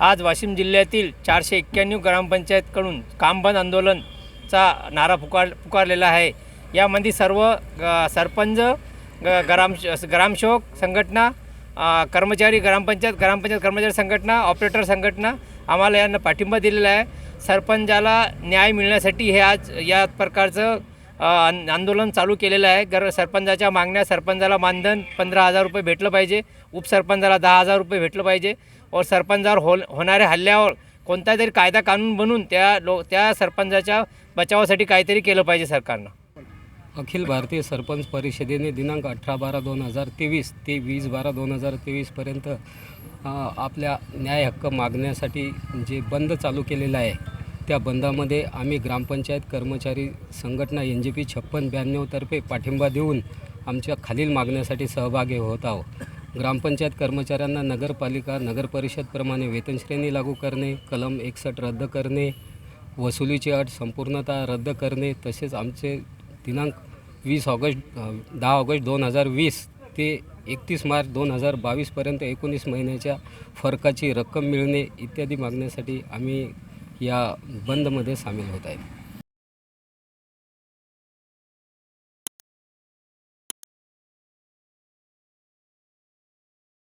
आज वाशिम जिल्ह्यातील चारशे एक्क्याण्णव ग्रामपंचायतकडून कामबंद आंदोलनचा नारा पुकार पुकारलेला आहे. यामध्ये सर्व ग- सरपंच ग- ग्राम ग्रामसेवक संघटना कर्मचारी ग्रामपंचायत ग्रामपंचायत कर्मचारी संघटना ऑपरेटर संघटना आम्हाला यांना पाठिंबा दिलेला आहे. सरपंचाला न्याय मिळण्यासाठी हे आज या प्रकारचं आंदोलन चालू केलेलं आहे. गर सरपंचाच्या मागण्या सरपंचाला मानधन पंधरा हजार रुपये भेटलं पाहिजे. उपसरपंचाला दहा हजार रुपये भेटलं पाहिजे. व सरपंचावर हो होणाऱ्या हल्ल्यावर कोणता तरी कायदा कानून बनून त्या लो त्या सरपंचाच्या बचावासाठी काहीतरी केलं पाहिजे सरकारनं. अखिल भारतीय सरपंच परिषदेने दिनांक अठरा बारा दोन हजार तेवीस ते वीस बारा दोन हजार तेवीसपर्यंत आपल्या न्याय हक्क मागण्यासाठी जे बंद चालू केलेलं आहे त्या बंदामध्ये आम्ही ग्रामपंचायत कर्मचारी संघटना एन जी पी छप्पन ब्याण्णवतर्फे पाठिंबा देऊन आमच्या खालील मागण्यासाठी सहभागी होत आहोत. ग्रामपंचायत कर्मचाऱ्यांना नगरपालिका नगरपरिषदप्रमाणे वेतनश्रेणी लागू करणे कलम एकसष्ट रद्द करणे वसुलीची अट संपूर्णतः रद्द करणे तसेच आमचे दिनांक वीस ऑगस्ट दहा ऑगस्ट दोन हजार वीस ते एकतीस मार्च दोन हजार बावीसपर्यंत एकोणीस महिन्याच्या फरकाची रक्कम मिळणे इत्यादी मागण्यासाठी आम्ही या बंदमध्ये सामील होत आहे.